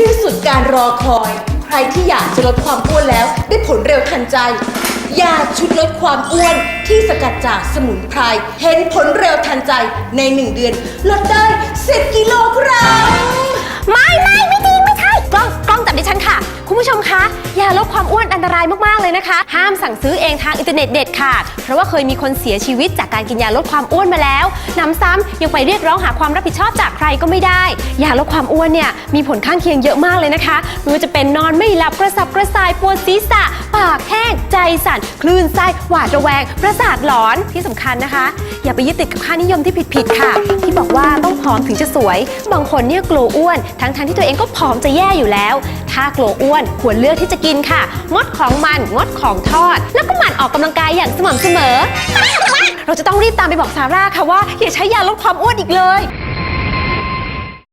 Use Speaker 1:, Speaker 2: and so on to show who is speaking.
Speaker 1: สิ้นสุดการรอคอย ใครที่อยากจะลดความอ้วนแล้ว ได้ผลเร็วทันใจ ยาชุดลดความอ้วนที่สกัดจากสมุนไพร เห็นผลเร็วทันใจในหนึ่งเดือน ลดได้ 10 กิโลกรัม
Speaker 2: ยาลดความอ้วนอันตรายมากๆเลยนะคะ ห้ามสั่งซื้อเองทางอินเทอร์เน็ตเด็ดขาด เพราะว่าเคยมีคนเสียชีวิตจากการกินยาลดความอ้วนมาแล้วหนำซ้ำยังไปเรียกร้องหาความรับผิดชอบจากใครก็ไม่ได้ ยาลดความอ้วนเนี่ยมีผลข้างเคียงเยอะมากเลยนะคะไม่ว่าจะเป็นนอนไม่หลับกระสับกระส่ายปวดศีรษะ ปากแห้งใจสั่นคลื่นไส้หวาดระแวง ประสาทหลอนที่สำคัญนะคะ อย่าไปยึดติดกับค่านิยมที่ผิดๆค่ะที่บ อมถึงจะสวย บางคนเนี่ยกลัวอ้วน ทั้งๆที่ตัวเองก็ผอมจะแย่อยู่แล้ว ถ้ากลัวอ้วนควรเลือกที่จะกินค่ะ งดของมันงดของทอด แล้วก็หมั่นออกกำลังกายอย่างสม่ำเสมอ เราจะต้องรีบตามไปบอกซาร่าค่ะว่าอย่าใช้ยาลดความอ้วนอีกเลย